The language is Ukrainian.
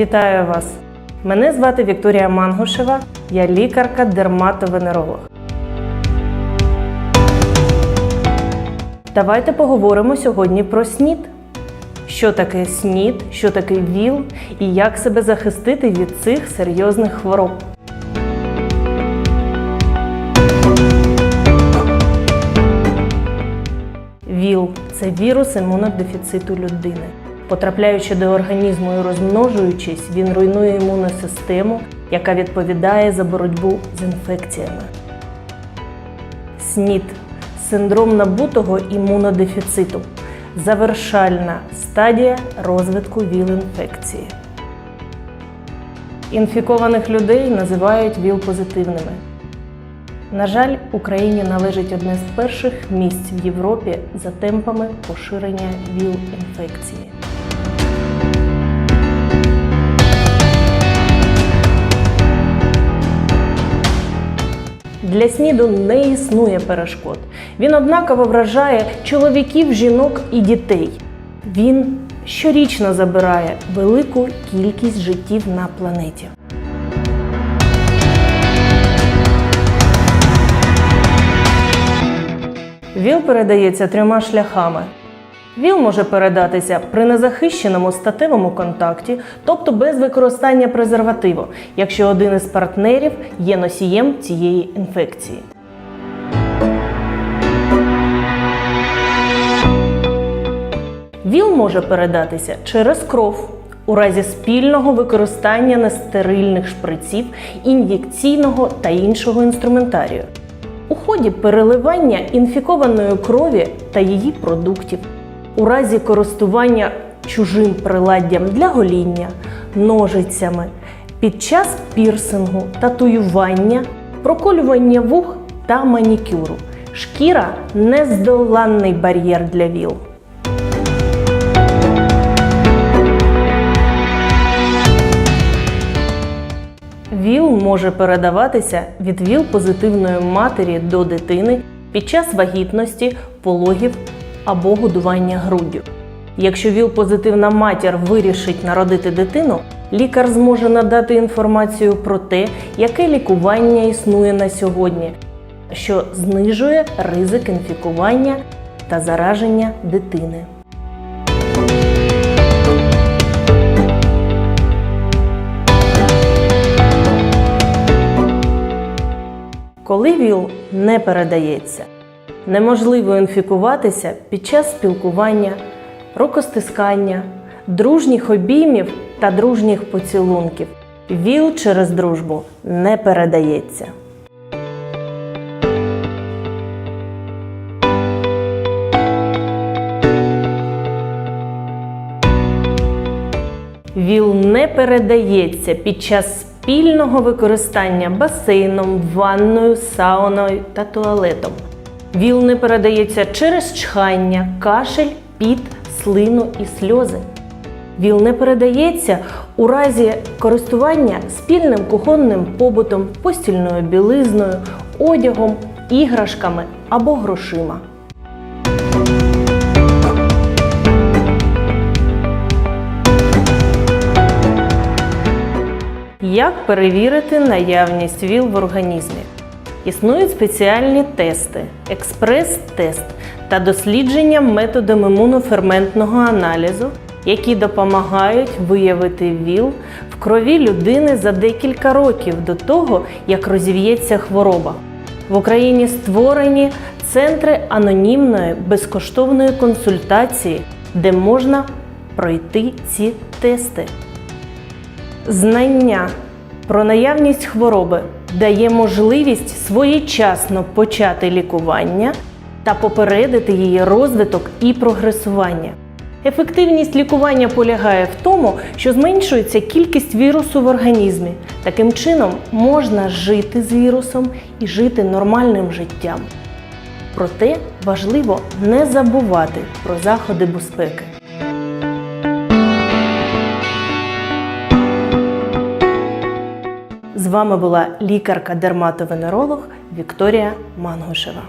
Вітаю вас! Мене звати Вікторія Мангушева, я лікарка-дерматовенеролог. Давайте поговоримо сьогодні про СНІД. Що таке СНІД, що таке ВІЛ і як себе захистити від цих серйозних хвороб. ВІЛ це вірус імунодефіциту людини. Потрапляючи до організму і розмножуючись, він руйнує імунну систему, яка відповідає за боротьбу з інфекціями. СНІД синдром набутого імунодефіциту завершальна стадія розвитку ВІЛ-інфекції. Інфікованих людей називають ВІЛ-позитивними. На жаль, Україні належить одне з перших місць в Європі за темпами поширення ВІЛ-інфекції. Для СНІДу не існує перешкод. Він однаково вражає чоловіків, жінок і дітей. Він щорічно забирає велику кількість життів на планеті. ВІЛ передається трьома шляхами. ВІЛ може передатися при незахищеному статевому контакті, тобто без використання презервативу, якщо один із партнерів є носієм цієї інфекції. ВІЛ може передатися через кров у разі спільного використання нестерильних шприців, ін'єкційного та іншого інструментарію. У ході переливання інфікованої крові та її продуктів, у разі користування чужим приладдям для гоління, ножицями, під час пірсингу, татуювання, проколювання вух та манікюру. Шкіра нездоланний бар'єр для ВІЛ. ВІЛ може передаватися від ВІЛ-позитивної матері до дитини під час вагітності, пологів або годування груддю. Якщо ВІЛ-позитивна матір вирішить народити дитину, лікар зможе надати інформацію про те, яке лікування існує на сьогодні, що знижує ризик інфікування та зараження дитини. Коли ВІЛ не передається, неможливо інфікуватися під час спілкування, рукостискання, дружніх обіймів та дружніх поцілунків. ВІЛ через дружбу не передається. ВІЛ не передається під час спільного використання басейном, ванною, сауною та туалетом. ВІЛ не передається через чхання, кашель, піт, слину і сльози. ВІЛ не передається у разі користування спільним кухонним побутом, постільною білизною, одягом, іграшками або грошима. Як перевірити наявність ВІЛ в організмі? Існують спеціальні тести, експрес-тест та дослідження методом імуноферментного аналізу, які допомагають виявити ВІЛ в крові людини за декілька років до того, як розів'ється хвороба. В Україні створені центри анонімної безкоштовної консультації, де можна пройти ці тести. Знання про наявність хвороби дає можливість своєчасно почати лікування та попередити її розвиток і прогресування. Ефективність лікування полягає в тому, що зменшується кількість вірусу в організмі. Таким чином можна жити з вірусом і жити нормальним життям. Проте важливо не забувати про заходи безпеки. З вами була лікарка-дерматовенеролог Вікторія Мангушева.